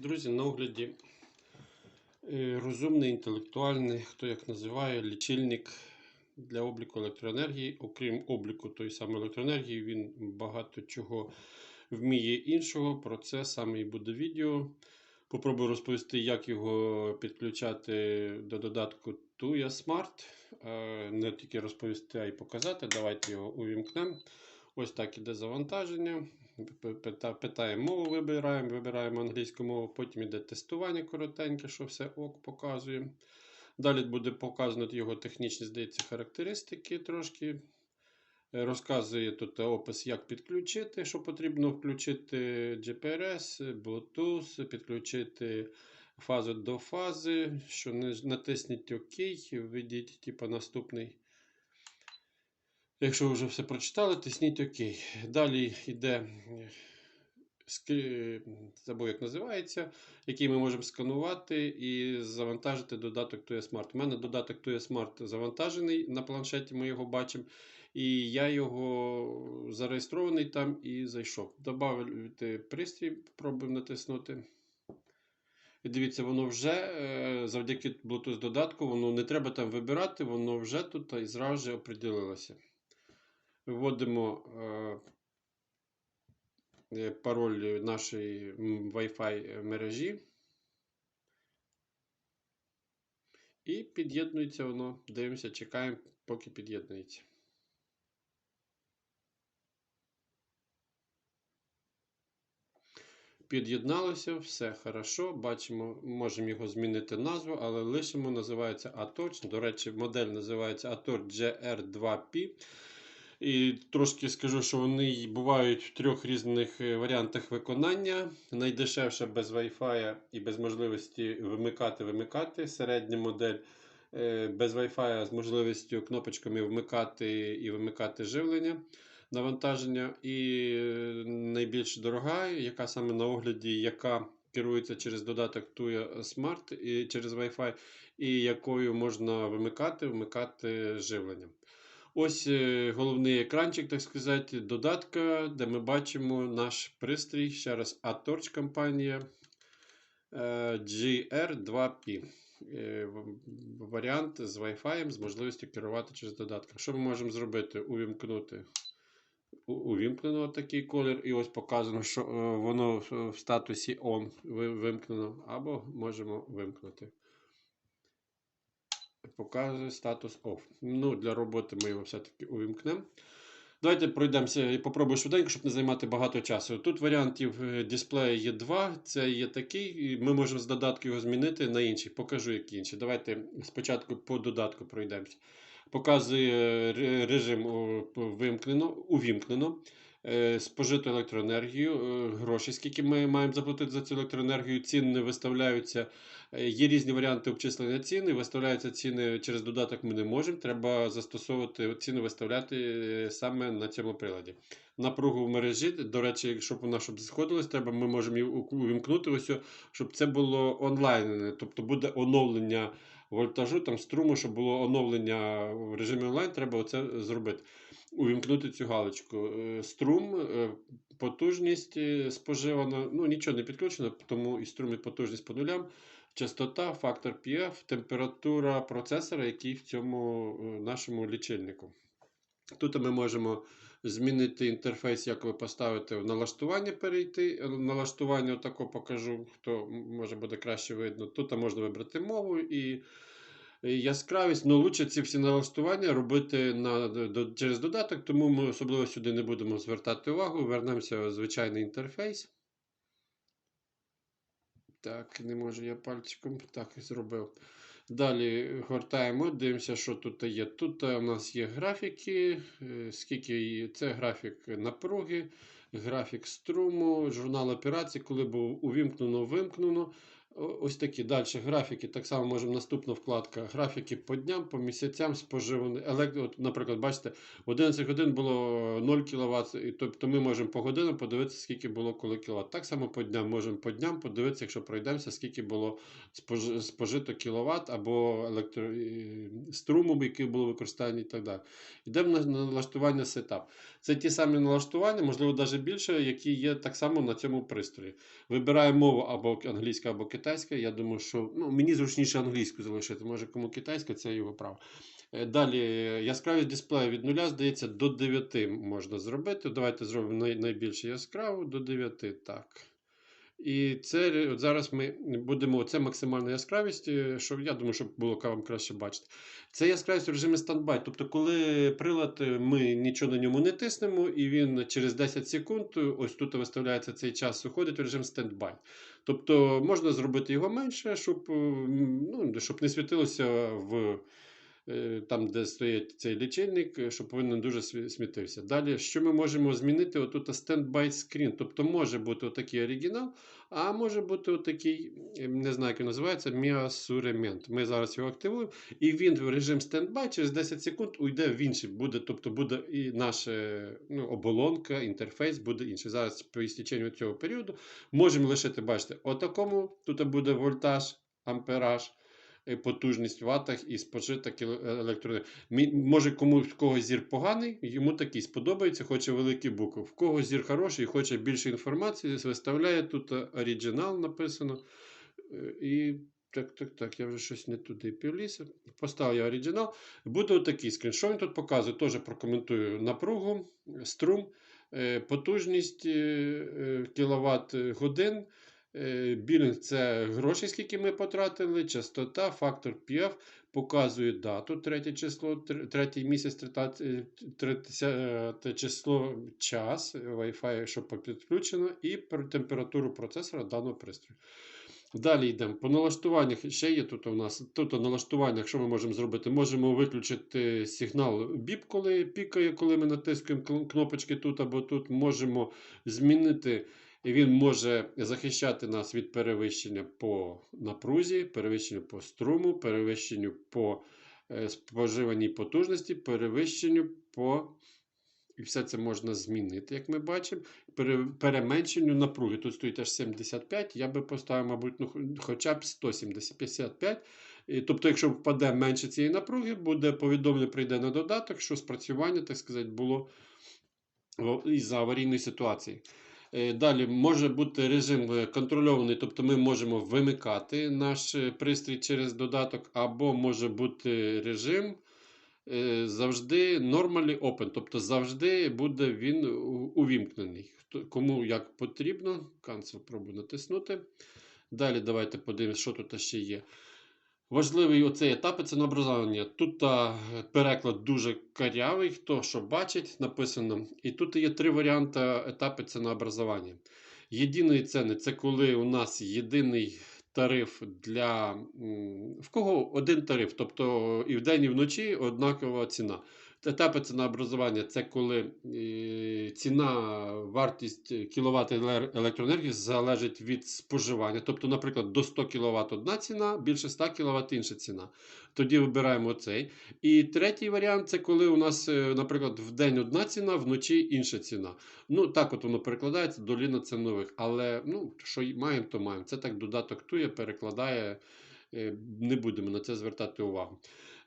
друзі, на огляді е, розумний, інтелектуальний, хто як називає, лічильник для обліку електроенергії. Окрім обліку тої самої електроенергії, він багато чого вміє іншого. Про це саме і буде відео. Попробую розповісти, як його підключати до додатку Tuya Smart. Е, Не тільки розповісти, а й показати. Давайте його увімкнемо. Ось так іде завантаження. Пита- Питаємо мову, вибираємо, вибираємо англійську мову, потім йде тестування коротеньке, що все ок показує. Далі буде показано його технічні, здається, характеристики трошки. Розказує тут опис, як підключити, що потрібно включити GPRS, Bluetooth, підключити фазу до фази, що натисніть ОК, введіть типу, наступний. Якщо ви вже все прочитали, тисніть ОК. Далі йде скрі- забув, як називається, який ми можемо сканувати і завантажити додаток Tuya Smart. У мене додаток Tuya Smart завантажений на планшеті, ми його бачимо. І я його зареєстрований там і зайшов. Добавити пристрій, пробуємо натиснути. І дивіться, воно вже е, завдяки Bluetooth додатку, воно не треба там вибирати, воно вже тут і зразу же оприділилося. Вводимо е, е, пароль нашої Wi-Fi мережі. І під'єднується воно. Дивимося, чекаємо, поки під'єднується. Під'єдналося, все хорошо. Бачимо, можемо його змінити назву, але лишимо, називається Atorch. До речі, модель називається Atorch GR2P. І трошки скажу, що вони бувають в трьох різних е, варіантах виконання. Найдешевша без Wi-Fi і без можливості вимикати-вимикати. Середня модель е, без Wi-Fi з можливістю кнопочками вмикати і вимикати живлення навантаження. І е, найбільш дорога, яка саме на огляді, яка керується через додаток Tuya Smart і через Wi-Fi, і якою можна вимикати, вмикати живлення. Ось е, головний екранчик, так сказати, додатка, де ми бачимо наш пристрій. Ще раз, Atorch компанія е, GR2P. Е, Варіант з Wi-Fi з можливістю керувати через додаток. Що ми можемо зробити? Увімкнути. Увімкнено такий колір, і ось показано, що воно в статусі ON вимкнено, або можемо вимкнути. Показує статус OFF. Ну, для роботи ми його все-таки увімкнемо. Давайте пройдемося і попробую швиденько, щоб не займати багато часу. Тут варіантів е, дисплею є два. Це є такий, ми можемо з додатку його змінити на інший. Покажу, які інші. Давайте спочатку по додатку пройдемося. Показує е, режим вимкнено, увімкнено. Е, Спожиту електроенергію, гроші, скільки ми маємо заплатити за цю електроенергію, ціни виставляються. Е, Є різні варіанти обчислення цін, і виставляються ціни через додаток ми не можемо. Треба застосовувати ціни виставляти е, саме на цьому приладі. Напругу в мережі, до речі, щоб вона щоб сходилась, треба, ми можемо її увімкнути, ось, щоб це було онлайн. Тобто буде оновлення вольтажу, там струму, щоб було оновлення в режимі онлайн, треба оце зробити. Увімкнути цю галочку. Е, Струм, потужність споживана, ну нічого не підключено, тому і струм і потужність по нулям. Частота, фактор PF, температура процесора, який в цьому е, нашому лічильнику. Тут ми можемо змінити інтерфейс, як ви поставите в налаштування перейти. Е, Налаштування отако покажу, хто може буде краще видно. Тут можна вибрати мову і е, яскравість. Ну, лучше ці всі налаштування робити на, до, через додаток, тому ми особливо сюди не будемо звертати увагу. Вернемося в звичайний інтерфейс. Так, не можу я пальчиком так і зробив. Далі гортаємо, дивимося, що тут є. Тут у нас є графіки, е, скільки це графік напруги, графік струму, журнал операцій, коли був увімкнено, вимкнено. О- Ось такі. Далі графіки. Так само можемо наступна вкладка. Графіки по дням, по місяцям споживаний. Електро, наприклад, бачите, в 11 годин було 0 кВт, і тобто ми можемо по годинам подивитися, скільки було коли кВт. Так само по дням можемо по дням подивитися, якщо пройдемося, скільки було спож- спожито кВт або електро... і струму, який було використання і так далі. Йдемо на налаштування сетап. Це ті самі налаштування, можливо, навіть більше, які є так само на цьому пристрої. Вибираємо мову або англійська, або китайська. Я думаю, що ну, мені зручніше англійську залишити. Може, кому китайська, це його право. Е, Далі е, яскравість дисплею від 0, здається, до 9 можна зробити. Давайте зробимо най- найбільше яскраву до 9. Так. І це от зараз ми будемо. Це максимальна яскравість, що я думаю, щоб було вам краще бачити. Це яскравість в режимі стандбай. Тобто, коли прилад, е, ми нічого на ньому не тиснемо, і він через 10 секунд, е, ось тут виставляється цей час, уходить в режим стендбай. Тобто можна зробити його менше, щоб, е, ну, щоб не світилося в. Е, Там, де стоїть цей лічильник, е, він не дуже світився. Далі, що ми можемо змінити? Отут standby screen. Тобто може бути отакий оригінал, а може бути отакий, е, не знаю, як він називається, міасуремент. Ми зараз його активуємо, і він в режим стендбай через 10 секунд уйде в інший. Буде, тобто буде і наша ну, оболонка, інтерфейс буде інший. Зараз по істеченню цього періоду можемо лишити, бачите, отакому. Тут буде вольтаж, ампераж. Е, Потужність в ватах і спожита кіло- е, електроенергії. Може комусь в кого зір поганий, йому такий сподобається, хоче великі букви. В кого зір хороший, хоче більше інформації, виставляє тут е, оригінал написано. Е, І так, так, так, я вже щось не туди півліся. Поставив я оригінал. Буде отакий скрін. Що він тут показує? Теж прокоментую напругу, струм, потужність кіловат годин. Е, Білінг це гроші, скільки ми потратили, частота, фактор PF, показує дату, третє число, третій місяць, 30 30 число, час, Wi-Fi, що підключено, і температуру процесора даного пристрою. Далі йдемо. По налаштуваннях ще є тут у нас. Тут налаштуваннях, що ми можемо зробити? Можемо виключити сигнал біп, коли пікає, коли ми натискуємо кнопочки тут або тут. Можемо змінити. Він може захищати нас від перевищення по напрузі, перевищенню по струму, перевищенню по е, споживаній потужності, перевищенню по. І все це можна змінити, як ми бачимо. Переменшенню напруги. Тут стоїть аж 75, я би поставив, мабуть, ну, хоча б 175. І, Тобто, якщо впаде менше цієї напруги, буде повідомлення, прийде на додаток, що спрацювання, так сказати, було із-за аварійної ситуації. Е, Далі може бути режим е, контрольований, тобто ми можемо вимикати наш е, пристрій через додаток, або може бути режим завжди normally open, тобто завжди буде він увімкнений. Кому як потрібно, cancel пробую натиснути. Далі давайте подивимося, що тут ще є. Важливий оцей етап цінообразування. Тут а, переклад дуже карявий, хто що бачить, написано. І тут є три варіанти етапи цінообразування. Єдиної ціни це коли у нас єдиний тариф для в кого один тариф, тобто і вдень, і вночі однакова ціна. Етапи цінообразування це коли е, ціна, вартість кВт електроенергії залежить від споживання. Тобто, наприклад, до 100 кВт одна ціна, більше 100 кВт інша ціна. Тоді вибираємо цей. І третій варіант це коли у нас, е, наприклад, в день одна ціна, вночі інша ціна. Ну, так от воно перекладається доліна цінових. Але ну, що маємо, то маємо. Це так додаток тує, перекладає. Е, Не будемо на це звертати увагу.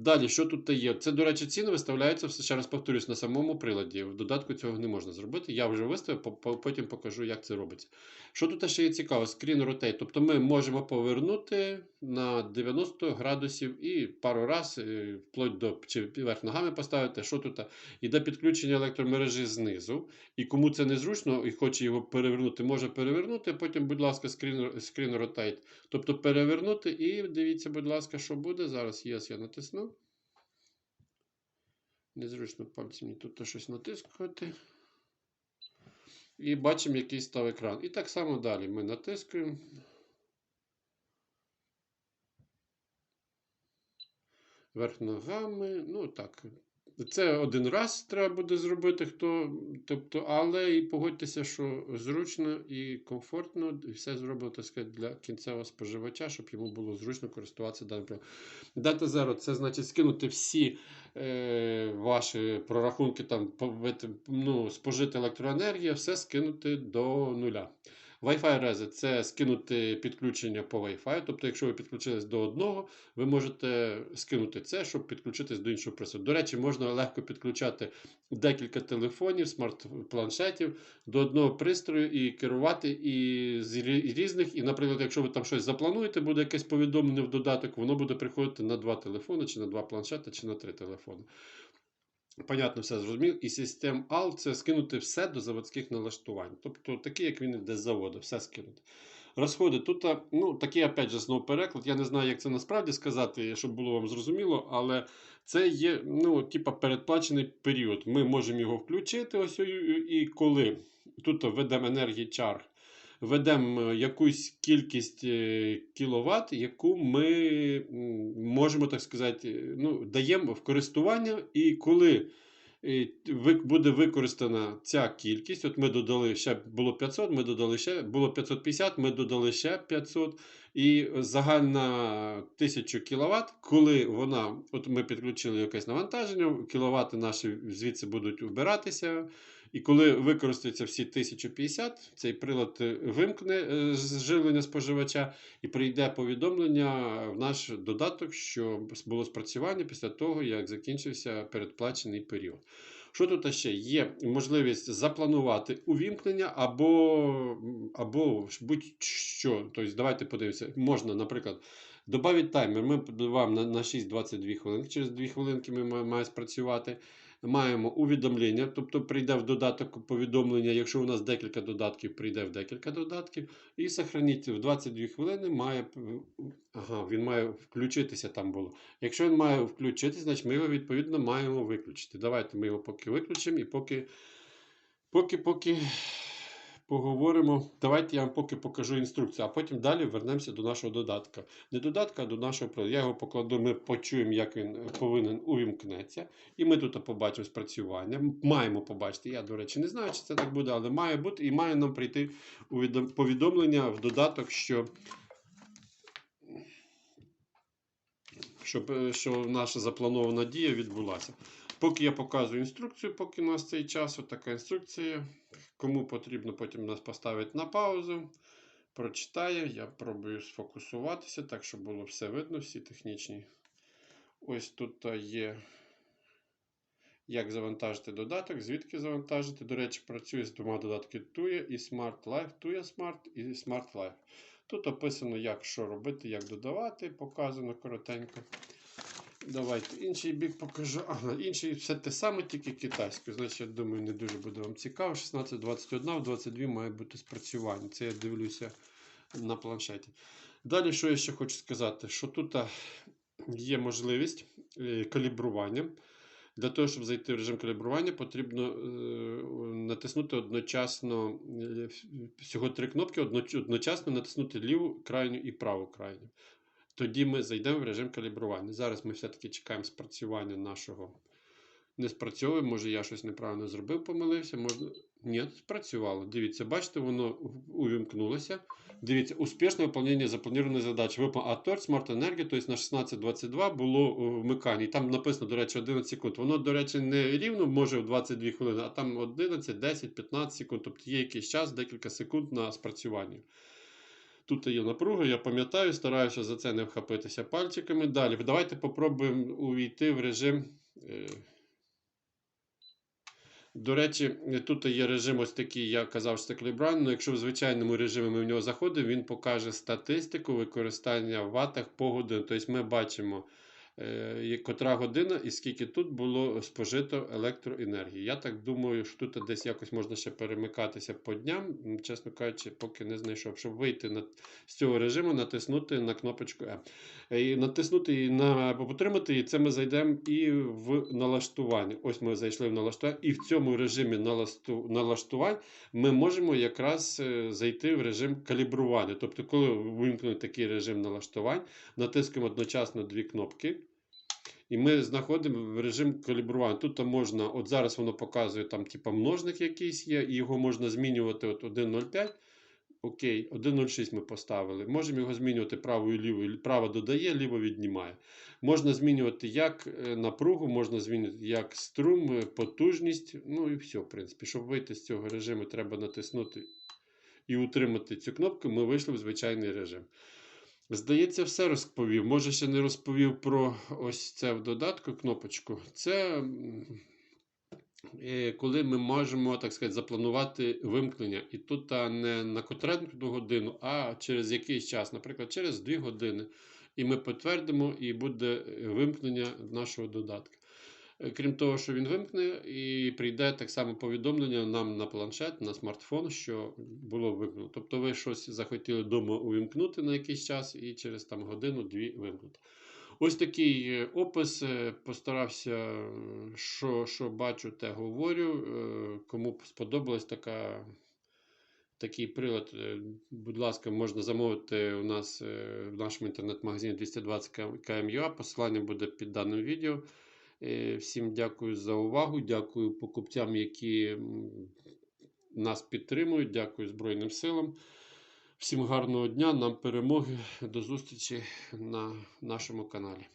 Далі, що тут є? Це, до речі, ціни виставляються, ще раз повторюсь, на самому приладі. В додатку цього не можна зробити. Я вже виставив, по- по- потім покажу, як це робиться. Що тут ще є цікаво? Screen Rotate. Тобто ми можемо повернути на 90 градусів і пару раз, е, вплоть до чи вверх ногами поставити. Що тут? Іде підключення електромережі знизу. І кому це незручно і хоче його перевернути, може перевернути. Потім, будь ласка, Screen, screen Rotate. Тобто перевернути і дивіться, будь ласка, що буде. Зараз Yes я натисну. Незручно пальцем тут щось натискувати. І бачимо, який став екран. І так само далі ми натискуємо. Верх ногами. Ну так. Це один раз треба буде зробити, хто, тобто, але і погодьтеся, що зручно і комфортно, і все зроблено так сказати, для кінцевого споживача, щоб йому було зручно користуватися даним приладом. Data Zero це значить скинути всі е, ваші прорахунки, там, ну, спожити електроенергію, все скинути до нуля. Wi-Fi Rezi це скинути підключення по Wi-Fi. Тобто, якщо ви підключились до одного, ви можете скинути це, щоб підключитись до іншого пристрою. До речі, можна легко підключати декілька телефонів, смарт-планшетів до одного пристрою і керувати і з різних. І, наприклад, якщо ви там щось заплануєте, буде якесь повідомлення в додаток, воно буде приходити на два телефони, чи на два планшети, чи на три телефони. Понятно, все зрозумів. І систем AL це скинути все до заводських налаштувань. Тобто такий, як він іде з заводу, все скинути. Розходи тут, ну, такий, опять же, знову переклад. Я не знаю, як це насправді сказати, щоб було вам зрозуміло, але це є, ну, типа, передплачений період. Ми можемо його включити ось і коли тут введемо енергії чар, ведемо якусь кількість кіловат, яку ми можемо, так сказати, е, ну, даємо в користування, і коли е, буде використана ця кількість, от ми додали ще було 500, ми додали ще було 550, ми додали ще 500, і загальна 1000 кВт, коли вона, от ми підключили якесь навантаження, кіловати наші звідси будуть вбиратися. І коли використаються всі 1050, цей прилад е, вимкне е, живлення споживача і прийде повідомлення в наш додаток, що було спрацювання після того, як закінчився передплачений період. Що тут ще є можливість запланувати увімкнення або, або будь-що. Тобто, давайте подивимося, можна, наприклад, додати таймер. Ми вам на, на 6-22 хвилинки. Через 2 хвилинки ми маємо спрацювати. Маємо увідомлення, тобто прийде в додаток повідомлення, якщо у нас декілька додатків, прийде в декілька додатків. І сохраніть в 22 хвилини має ага, він має включитися там було. Якщо він має включитися, значить ми його відповідно маємо виключити. Давайте ми його поки виключимо і поки, поки, поки поговоримо. Давайте я вам поки покажу інструкцію, а потім далі вернемося до нашого додатка. Не додатка, а до нашого приладу. Я його покладу, ми почуємо, як він повинен увімкнеться. І ми тут побачимо спрацювання. Маємо побачити. Я, до речі, не знаю, чи це так буде, але має бути і має нам прийти повідомлення в додаток, що. Щоб, е, що наша запланована дія відбулася. Поки я показую інструкцію, поки у нас цей час, така інструкція. Кому потрібно, потім нас поставить на паузу. Прочитає. Я пробую сфокусуватися, так, щоб було все видно, всі технічні. Ось тут є. Як завантажити додаток, звідки завантажити. До речі, працює з двома додатками TUE і Smart Life, TUE Smart і Smart Life. Тут описано, як що робити, як додавати, показано коротенько. Давайте інший бік покажу. Ага, інший все те саме, тільки китайською. Значить, я думаю, не дуже буде вам цікаво. 16.21, в 22 має бути спрацювання. Це я дивлюся на планшеті. Далі, що я ще хочу сказати, що тут є можливість е, калібрування. Для того, щоб зайти в режим калібрування, потрібно е, натиснути одночасно е, всього три кнопки, одночасно натиснути ліву крайню і праву крайню. Тоді ми зайдемо в режим калібрування. Зараз ми все-таки чекаємо спрацювання нашого. Не спрацьовує, може я щось неправильно зробив, помилився. Можна... Ні, спрацювало. Дивіться, бачите, воно увімкнулося. Дивіться, успішне виконання запланованої задачі. Випав Атор, Смарт Енергія, тобто на 16.22 було вмикання. І там написано, до речі, 11 секунд. Воно, до речі, не рівно може в 22 хвилини, а там 11, 10, 15 секунд. Тобто є якийсь час, декілька секунд на спрацювання. Тут є напруга, я пам'ятаю, стараюся за це не вхопитися пальчиками. Далі, давайте попробуємо увійти в режим. е, До речі, тут є режим ось такий, я казав, калібран, але якщо в звичайному режимі ми в нього заходимо, він покаже статистику використання в ватах по годину. Тобто ми бачимо, котра година і скільки тут було спожито електроенергії. Я так думаю, що тут десь якось можна ще перемикатися по дням, чесно кажучи, поки не знайшов. Щоб вийти на, з цього режиму, натиснути на кнопочку Е. І натиснути її на потримати, і це ми зайдемо і в налаштування. Ось ми зайшли в налаштування, і в цьому режимі наласту, налаштувань ми можемо якраз е, зайти в режим калібрування. Тобто, коли вимкнути такий режим налаштувань, натискаємо одночасно дві кнопки. І ми знаходимо режим калібрування. Тут можна, от зараз воно показує там, типа, множник якийсь є, і його можна змінювати от 1.05. Окей, 1.06 ми поставили. Можемо його змінювати правою і лівою. Право додає, ліво віднімає. Можна змінювати як е, напругу, можна змінювати як струм, е, потужність. Ну і все, в принципі. Щоб вийти з цього режиму, треба натиснути і утримати цю кнопку. Ми вийшли в звичайний режим. Здається, все розповів. Може, ще не розповів про ось це в додатку кнопочку. Це е, коли ми можемо, так сказати, запланувати вимкнення. І тут а, не на конкретну годину, а через якийсь час, наприклад, через 2 години. І ми підтвердимо, і буде е, вимкнення нашого додатка. Е, Крім того, що він вимкне, і прийде так само повідомлення нам на планшет, на смартфон, що було вимкнено. Тобто ви щось захотіли вдома увімкнути на якийсь час і через там годину-дві вимкнути. Ось такий е, опис. е, Постарався, що, що бачу, те говорю. Кому сподобалась така, такий прилад, будь ласка, можна замовити у нас в нашому інтернет-магазині 220 km.ua. Посилання буде під даним відео. Е, Всім дякую за увагу. Дякую покупцям, які нас підтримують. Дякую Збройним силам. Всім гарного дня, нам перемоги. До зустрічі на нашому каналі.